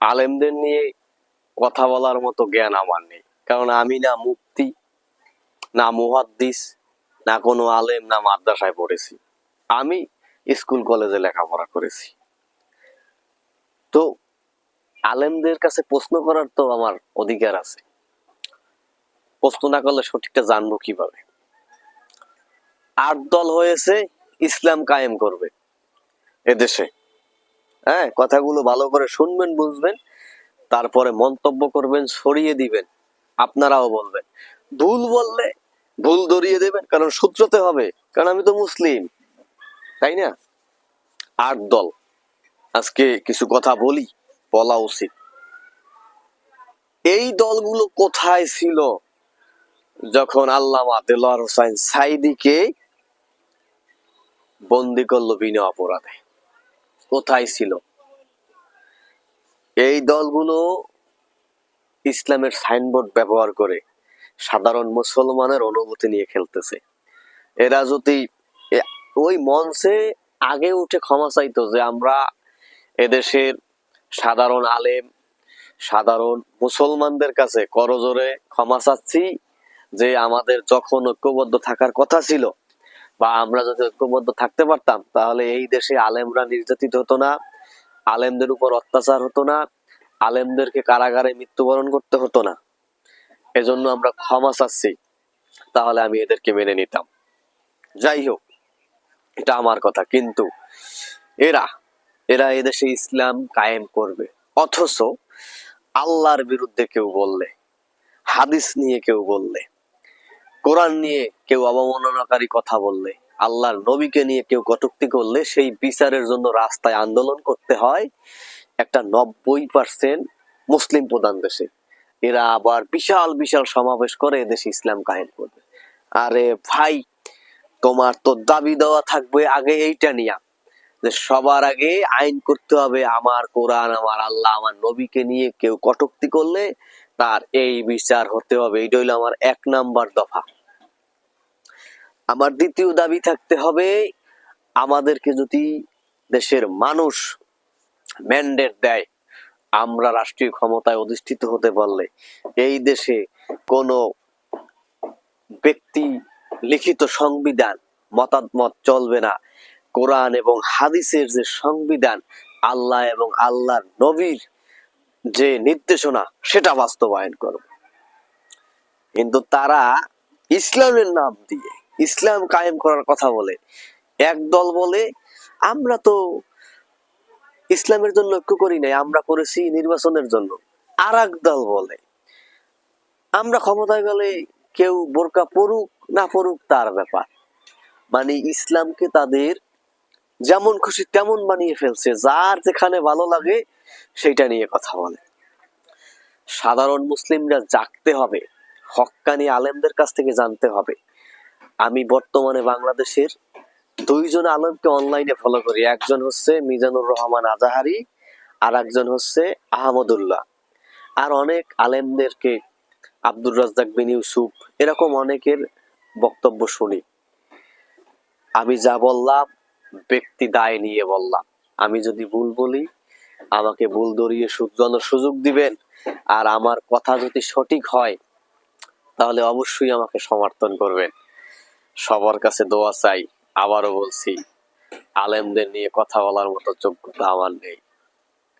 আলেমদের নিয়ে কথা বলার মতো জ্ঞান আমার নেই। কারণ আমি না মুক্তি না মুহাদ্দিস, না কোনো আলেম, না মাদ্রাসায় পড়েছি। আমি স্কুল, কলেজে লেখাপড়া করেছি। তো আলেমদের কাছে প্রশ্ন করার তো আমার অধিকার আছে। প্রশ্ন না করলে সঠিকটা জানব কীভাবে? আট দল হয়েছে, ইসলাম কায়েম করবে এদেশে। হ্যাঁ কথাগুলো ভালো করে শুনবেন, বুঝবেন, তারপরে মন্তব্য করবেন, সরিয়ে দিবেন, আপনারাও বলবেন। ভুল বললে ভুল ধরিয়ে দেবেন, কারণ সূত্রতে হবে, কারণ আমি তো মুসলিম, তাই না? আট দল, আজকে কিছু কথা বলি, বলা উচিত। এই দলগুলো কোথায় ছিল? যখন আল্লামা দেলোয়ার হোসাইন সাইদিকে বন্দি করল বিনা অপরাধে। কোথায় ছিল? এই দলগুলো ইসলামের সাইনবোর্ড ব্যবহার করে সাধারণ মুসলমানের অনুভূতি নিয়ে খেলতেছে। এরা যদি ওই মঞ্চে আগে উঠে ক্ষমা চাইতো যে আমরা এদেশের সাধারণ আলেম, সাধারণ মুসলমানদের কাছে করজোরে ক্ষমা চাচ্ছি যে আমাদের যখন ঐক্যবদ্ধ থাকার কথা ছিল বা আমরা যদি ঐক্যবদ্ধ থাকতে পারতাম, তাহলে এই দেশে আলেমরা নির্যাতিত হতো না, আলেমদের উপর অত্যাচার হতো না, আলেমদেরকে কারাগারে মৃত্যুবরণ করতে হতো না। এজন্য আমরা ক্ষমা চাচ্ছি, তাহলে আমি এদেরকে মেনে নিতাম। যাই হোক, এটা আমার কথা, কিন্তু এরা এরা এদেশে ইসলাম কায়েম করবে, অথচ আল্লাহর বিরুদ্ধে কেউ বললে, হাদিস নিয়ে কেউ বললে কোরআন নিয়ে কেউ অবমাননাকারী কথা বললে, আল্লাহর নবীকে নিয়ে কেউ কটূক্তি করলে, সেই বিচারের জন্য রাস্তায় আন্দোলন করতে হয় একটা নব্বই পার্সেন্ট মুসলিম প্রধান দেশে। এরা আবার বিশাল বিশাল সমাবেশ করে এদেশে ইসলাম কায়েম করবে। আরে ভাই, তোমার তো দাবি দেওয়া থাকবে আগে এইটা নিয়া, যে সবার আগে আইন করতে হবে, আমার কোরআন, আমার আল্লাহ, আমার নবীকে নিয়ে কেউ কটুক্তি করলে তার এই বিচার হতে হবে। এইটা হইল আমার এক নাম্বার দফা। আমার দ্বিতীয় দাবি থাকতে হবে, আমাদেরকে যদি দেশের মানুষ ম্যান্ডেট দেয়, আমরা রাষ্ট্রীয় ক্ষমতায় অধিষ্ঠিত হতে পারলে এই দেশে কোনো ব্যক্তি লিখিত সংবিধান, মতামত চলবে না। কোরআন এবং হাদিসের যে সংবিধান, আল্লাহ এবং আল্লাহর নবীর যে নির্দেশনা, সেটা বাস্তবায়ন করবে কিন্তু তারা ইসলামের নাম দিয়ে ইসলাম কায়েম করার কথা বলে। এক দল বলে, আমরা তো ইসলামের জন্য ঐক্য করি নাই, আমরা করেছি নির্বাচনের জন্য। আর দল বলে, আমরা ক্ষমতায় গেলে কেউ বোরকা পড়ুক না পড়ুক তার ব্যাপার। মানে ইসলামকে তাদের যেমন খুশি তেমন বানিয়ে ফেলছে, যার যেখানে ভালো লাগে সেটা নিয়ে কথা বলে। সাধারণ মুসলিমরা জাগতে হবে হক্কানি আলেমদের কাছ থেকে জানতে হবে। আমি বর্তমানে বাংলাদেশের দুইজন আলেমকে অনলাইনে ফলো করি। একজন হচ্ছে মিজানুর রহমান আজাহারি আর একজন হচ্ছে আহমদুল্লাহ। আর অনেক আলেমদেরকে আব্দুর রাজ্জাক বিন ইউসুফ, এরকম অনেকের বক্তব্য শুনি। আমি যা বললাম, ব্যক্তি দায় নিয়ে বললাম। আমি যদি ভুল বলি, আমাকে ভুল ধরিয়ে শুধরানোর সুযোগ দিবেন। আর আমার কথা যদি সঠিক হয়, তাহলে অবশ্যই আমাকে সমর্থন করবেন। সবার কাছে দোয়া চাই আবারও বলছি আলেমদের নিয়ে কথা বলার মতো যোগ্যতা আমার নেই।